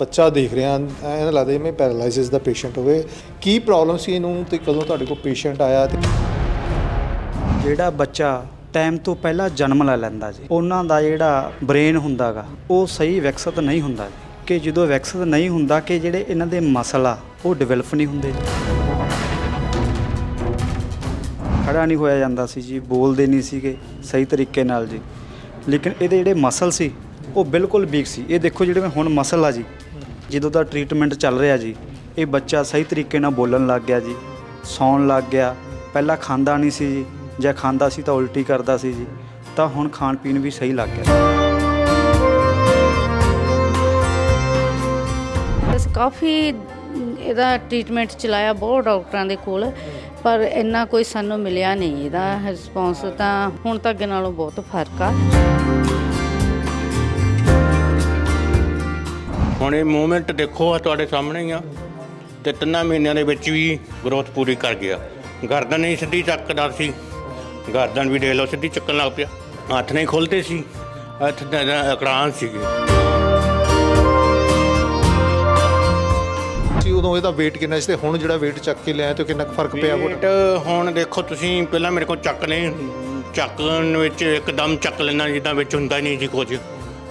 ਬੱਚਾ ਦੇਖ ਰਿਹਾ, ਐਂ ਲੱਗਦਾ ਜਿਵੇਂ ਪੈਰਾਲਾਈਸਿਸ ਦਾ ਪੇਸ਼ੈਂਟ ਹੋਵੇ। ਕੀ ਪ੍ਰੋਬਲਮ ਸੀ ਇਹਨੂੰ ਤੇ ਕਦੋਂ ਤੁਹਾਡੇ ਕੋਲ ਪੇਸ਼ੈਂਟ ਆਇਆ ਤੇ ਜਿਹੜਾ ਬੱਚਾ ਟਾਈਮ ਤੋਂ ਪਹਿਲਾਂ ਜਨਮ ਲੈ ਲੈਂਦਾ ਜੀ, ਉਹਨਾਂ ਦਾ ਜਿਹੜਾ ਬ੍ਰੇਨ ਹੁੰਦਾਗਾ ਉਹ ਸਹੀ ਵਿਕਸਿਤ ਨਹੀਂ ਹੁੰਦਾ ਜੀ। ਕਿ ਜਦੋਂ ਵਿਕਸਿਤ ਨਹੀਂ ਹੁੰਦਾ ਕਿ ਜਿਹੜੇ ਇਹਨਾਂ ਦੇ ਮਸਲ ਆ, ਉਹ ਡਿਵੈਲਪ ਨਹੀਂ ਹੁੰਦੇ। ਜੀ ਖੜਾ ਨਹੀਂ ਹੋਇਆ ਜਾਂਦਾ ਸੀ ਜੀ, ਬੋਲਦੇ ਨਹੀਂ ਸੀਗੇ ਸਹੀ ਤਰੀਕੇ ਨਾਲ ਜੀ। ਲੇਕਿਨ ਇਹਦੇ ਜਿਹੜੇ ਮਸਲ ਸੀ, ਉਹ ਬਿਲਕੁਲ ਵੀਕ ਸੀ। ਇਹ ਦੇਖੋ ਜਿਹੜੇ ਹੁਣ ਮਸਲ ਆ ਜੀ ਜਦੋਂ ਦਾ ਟ੍ਰੀਟਮੈਂਟ ਚੱਲ ਰਿਹਾ ਜੀ, ਇਹ ਬੱਚਾ ਸਹੀ ਤਰੀਕੇ ਨਾਲ ਬੋਲਣ ਲੱਗ ਗਿਆ ਜੀ, ਸੌਣ ਲੱਗ ਗਿਆ, ਪਹਿਲਾਂ ਖਾਂਦਾ ਨਹੀਂ ਸੀ ਜੀ, ਜਾਂ ਖਾਂਦਾ ਸੀ ਤਾਂ ਉਲਟੀ ਕਰਦਾ ਸੀ ਜੀ, ਤਾਂ ਹੁਣ ਖਾਣ ਪੀਣ ਵੀ ਸਹੀ ਲੱਗ ਗਿਆ। ਅਸੀਂ ਕਾਫੀ ਇਹਦਾ ਟ੍ਰੀਟਮੈਂਟ ਚਲਾਇਆ ਬਹੁਤ ਡਾਕਟਰਾਂ ਦੇ ਕੋਲ, ਪਰ ਇੰਨਾ ਕੋਈ ਸਾਨੂੰ ਮਿਲਿਆ ਨਹੀਂ, ਇਹਦਾ ਰਿਸਪੌਂਸ ਤਾਂ ਹੁਣ ਤੱਕ ਅੱਗੇ ਨਾਲੋਂ ਬਹੁਤ ਫ਼ਰਕ ਆ। ਹੁਣ ਇਹ ਮੂਵਮੈਂਟ ਦੇਖੋ ਆ ਤੁਹਾਡੇ ਸਾਹਮਣੇ ਹੀ ਆ ਤੇ ਤਿੰਨਾਂ ਮਹੀਨਿਆਂ ਦੇ ਵਿੱਚ ਵੀ ਗਰੋਥ ਪੂਰੀ ਕਰ ਗਿਆ। ਗਰਦਨ ਨਹੀਂ ਸਿੱਧੀ ਚੱਕਦਾ ਸੀ। ਗਰਦਨ ਵੀ ਦੇ ਲਓ ਸਿੱਧੀ ਚੱਕਣ ਲੱਗ ਪਿਆ। ਹੱਥ ਨਹੀਂ ਖੁੱਲਦੇ ਸੀ। ਹੱਥ ਦਾ ਅਕੜਾਂ ਸੀਗੇ। ਸੀ ਉਦੋਂ ਇਹਦਾ weight ਕਿੰਨਾ ਸੀ ਤੇ ਹੁਣ ਜਿਹੜਾ weight ਚੱਕ ਕੇ ਲਿਆਏ ਤੇ ਕਿੰਨਾ ਕੁ ਫ਼ਰਕ ਪਿਆ ਵੇਟ ਹੁਣ ਦੇਖੋ ਤੁਸੀਂ ਪਹਿਲਾਂ ਮੇਰੇ ਕੋਲ ਚੱਕ ਨੇ ਚੱਕਣ ਵਿੱਚ ਇੱਕਦਮ ਚੱਕ ਲੈਣਾ ਜਿੱਦਾਂ ਵਿੱਚ ਹੁੰਦਾ ਨਹੀਂ ਸੀ ਕੁਝ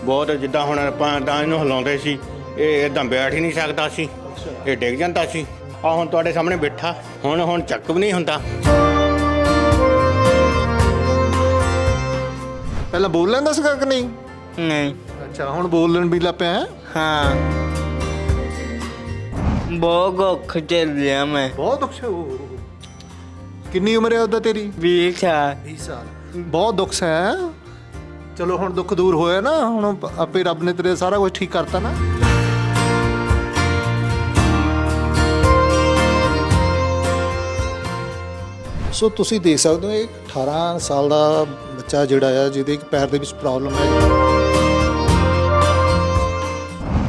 ਬਹੁਤ ਜਿੱਦਾਂ ਹੁਣ ਆਪਾਂ ਤਾਂ ਇਹਨੂੰ ਹਿਲਾਉਂਦੇ ਸੀ। ਇਹ ਇਦਾਂ ਬੈਠ ਹੀ ਨਹੀਂ ਸਕਦਾ ਸੀ। ਇਹ ਡਿੱਗ ਜਾਂਦਾ ਸੀ। ਆ ਹੁਣ ਤੁਹਾਡੇ ਸਾਹਮਣੇ ਬੈਠਾ। ਹੁਣ ਹੁਣ ਚੱਕ ਵੀ ਨਹੀਂ ਹੁੰਦਾ। ਪਹਿਲਾਂ ਬੋਲ ਲੈਂਦਾ ਸੀਗਾ ਕਿ ਨਹੀਂ? ਨਹੀਂ। ਅੱਛਾ ਹੁਣ ਬੋਲਣ ਵੀ ਲੱਗ ਪਿਆ ਹੈ? ਹਾਂ। ਬਹੁਤ ਔਖ ਚੱਲ ਰਿਹਾ ਮੈਂ। ਬਹੁਤ ਦੁੱਖ ਹੈ ਕਿੰਨੀ ਉਮਰ ਹੈ ਉਹਦਾ ਤੇਰੀ? 20 ਸਾਲ। 20 ਸਾਲ। ਬਹੁਤ ਦੁੱਖ ਹੈ ਚਲੋ ਹੁਣ ਦੁੱਖ ਦੂਰ ਹੋਇਆ ਨਾ ਹੁਣ ਆਪੇ ਰੱਬ ਨੇ ਤੇਰੇ ਸਾਰਾ ਕੁਝ ਠੀਕ ਕਰਤਾ ਨਾ। ਸੋ ਤੁਸੀਂ ਦੇਖ ਸਕਦੇ ਹੋ ਇਹ 18 ਸਾਲ ਦਾ ਬੱਚਾ ਜਿਹੜਾ ਆ ਜਿਹਦੇ ਇੱਕ ਪੈਰ ਦੇ ਵਿੱਚ ਪ੍ਰੋਬਲਮ ਹੈ।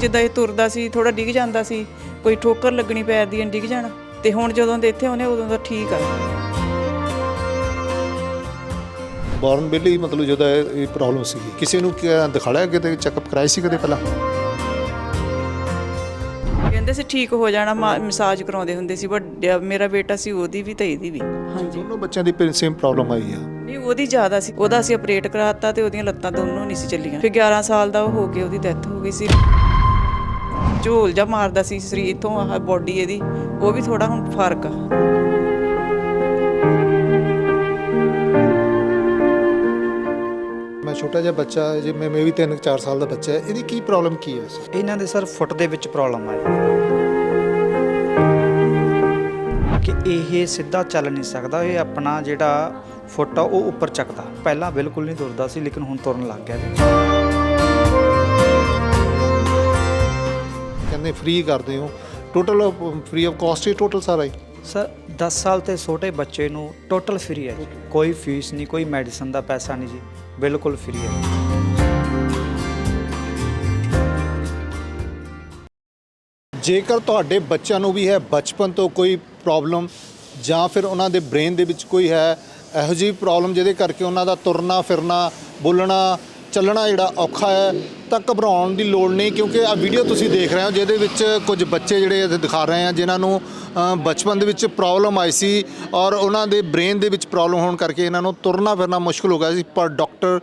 ਜਿੱਦਾਂ ਇਹ ਤੁਰਦਾ ਸੀ ਥੋੜਾ ਡਿੱਗ ਜਾਂਦਾ ਸੀ ਕੋਈ ਠੋਕਰ ਲੱਗਣੀ ਪੈਰ ਦੀ ਡਿੱਗ ਜਾਣਾ ਤੇ ਹੁਣ ਜਦੋਂ ਦੇ ਇੱਥੇ ਆਉਨੇ ਉਦੋਂ ਦਾ ਠੀਕ ਆ। ਬੌਰਨ ਹੀ ਮਤਲਬ ਜਦੋਂ ਇਹ ਪ੍ਰੋਬਲਮ ਸੀ। ਕਿਸੇ ਨੂੰ ਕਿਹਾ ਦਿਖਾਇਆ ਕਿਤੇ ਚੈੱਕਅਪ ਕਰਾਇਆ ਸੀ ਕਦੇ ਪਹਿਲਾਂ? ਕਹਿੰਦੇ ਸੀ ਠੀਕ ਹੋ ਜਾਣਾ ਮਸਾਜ ਕਰਾਉਂਦੇ ਹੁੰਦੇ ਸੀ ਵੱਡਾ ਮੇਰਾ ਬੇਟਾ ਸੀ ਉਹਦੀ ਵੀ ਤੇ ਇਹਦੀ ਵੀ। ਹਾਂਜੀ। ਦੋਨੋਂ ਬੱਚਿਆਂ ਦੀ ਸੇਮ ਪ੍ਰੋਬਲਮ ਆਈ ਆ। ਨਹੀਂ ਉਹਦੀ ਜ਼ਿਆਦਾ ਸੀ ਉਹਦਾ ਅਸੀਂ ਆਪਰੇਟ ਕਰਾਤਾ ਤੇ ਉਹਦੀਆਂ ਲੱਤਾਂ ਦੋਨੋਂ ਨਹੀਂ ਸੀ ਚੱਲੀਆਂ। ਫਿਰ 11 ਸਾਲ ਦਾ ਉਹ ਹੋ ਕੇ ਉਹਦੀ ਡੈਥ ਹੋ ਗਈ ਸੀ। ਝੋਲ ਜਾ ਮਾਰਦਾ ਸੀ ਸਰੀਰ ਤੋਂ ਆਹ ਬੋਡੀ ਇਹਦੀ ਉਹ ਵੀ ਥੋੜਾ ਹੁਣ ਫ਼ਰਕ ਆ। ਛੋਟਾ ਜਿਹਾ ਬੱਚਾ ਜਿਵੇਂ ਮੈਂ ਵੀ 3-4 ਸਾਲ ਦਾ ਬੱਚਾ ਹੈ ਇਹਦੀ ਕੀ ਪ੍ਰੋਬਲਮ ਕੀ ਹੈ ਸਰ? ਇਹਨਾਂ ਦੇ ਸਰ ਫੁੱਟ ਦੇ ਵਿੱਚ ਪ੍ਰੋਬਲਮ ਆ ਕਿ ਇਹ ਸਿੱਧਾ ਚੱਲ ਨਹੀਂ ਸਕਦਾ ਇਹ ਆਪਣਾ ਜਿਹੜਾ ਫੁੱਟ ਆ ਉਹ ਉੱਪਰ ਚੱਕਦਾ। ਪਹਿਲਾਂ ਬਿਲਕੁਲ ਨਹੀਂ ਤੁਰਦਾ ਸੀ ਲੇਕਿਨ ਹੁਣ ਤੁਰਨ ਲੱਗ ਗਿਆ ਕਹਿੰਦੇ ਫ੍ਰੀ ਕਰਦੇ ਹੋ। ਟੋਟਲ ਫ੍ਰੀ ਆਫ ਕਾਸਟ ਹੀ ਟੋਟਲ ਸਾਰਾ ਹੀ? ਸਰ 10 ਸਾਲ ਤੇ ਛੋਟੇ ਬੱਚੇ ਨੂੰ ਟੋਟਲ ਫ੍ਰੀ ਹੈ ਜੀ। ਕੋਈ ਫੀਸ ਨਹੀਂ ਕੋਈ ਮੈਡੀਸਨ ਦਾ ਪੈਸਾ ਨਹੀਂ ਜੀ। ਬਿਲਕੁਲ ਫ੍ਰੀ ਹੈ। ਜੇਕਰ ਤੁਹਾਡੇ ਬੱਚਿਆਂ ਨੂੰ ਵੀ ਹੈ ਬਚਪਨ ਤੋਂ ਕੋਈ ਪ੍ਰੋਬਲਮ ਜਾਂ ਫਿਰ ਉਹਨਾਂ ਦੇ ਬ੍ਰੇਨ ਦੇ ਵਿੱਚ ਕੋਈ ਹੈ ਇਹੋ ਜਿਹੀ ਪ੍ਰੋਬਲਮ ਜਿਹਦੇ ਕਰਕੇ ਉਹਨਾਂ ਦਾ ਤੁਰਨਾ ਫਿਰਨਾ ਬੋਲਣਾ ਚੱਲਣਾ ਜਿਹੜਾ ਔਖਾ ਹੈ ਤਾਂ ਘਬਰਾਉਣ ਦੀ ਲੋੜ ਨਹੀਂ, ਕਿਉਂਕਿ ਆ ਵੀਡੀਓ ਤੁਸੀਂ ਦੇਖ ਰਹੇ ਹੋ, ਜਿਹਦੇ ਵਿੱਚ ਕੁਝ ਬੱਚੇ ਜਿਹੜੇ ਇੱਥੇ ਦਿਖਾ ਰਹੇ ਆ, ਜਿਨ੍ਹਾਂ ਨੂੰ ਬਚਪਨ ਦੇ ਵਿੱਚ ਪ੍ਰੋਬਲਮ ਆਈ ਸੀ ਔਰ ਉਹਨਾਂ ਦੇ ਬ੍ਰੇਨ ਦੇ ਵਿੱਚ ਪ੍ਰੋਬਲਮ ਹੋਣ ਕਰਕੇ ਇਹਨਾਂ ਨੂੰ ਤੁਰਨਾ ਫਿਰਨਾ ਮੁਸ਼ਕਲ ਹੋ ਗਿਆ ਸੀ। ਪਰ ਡਾਕਟਰ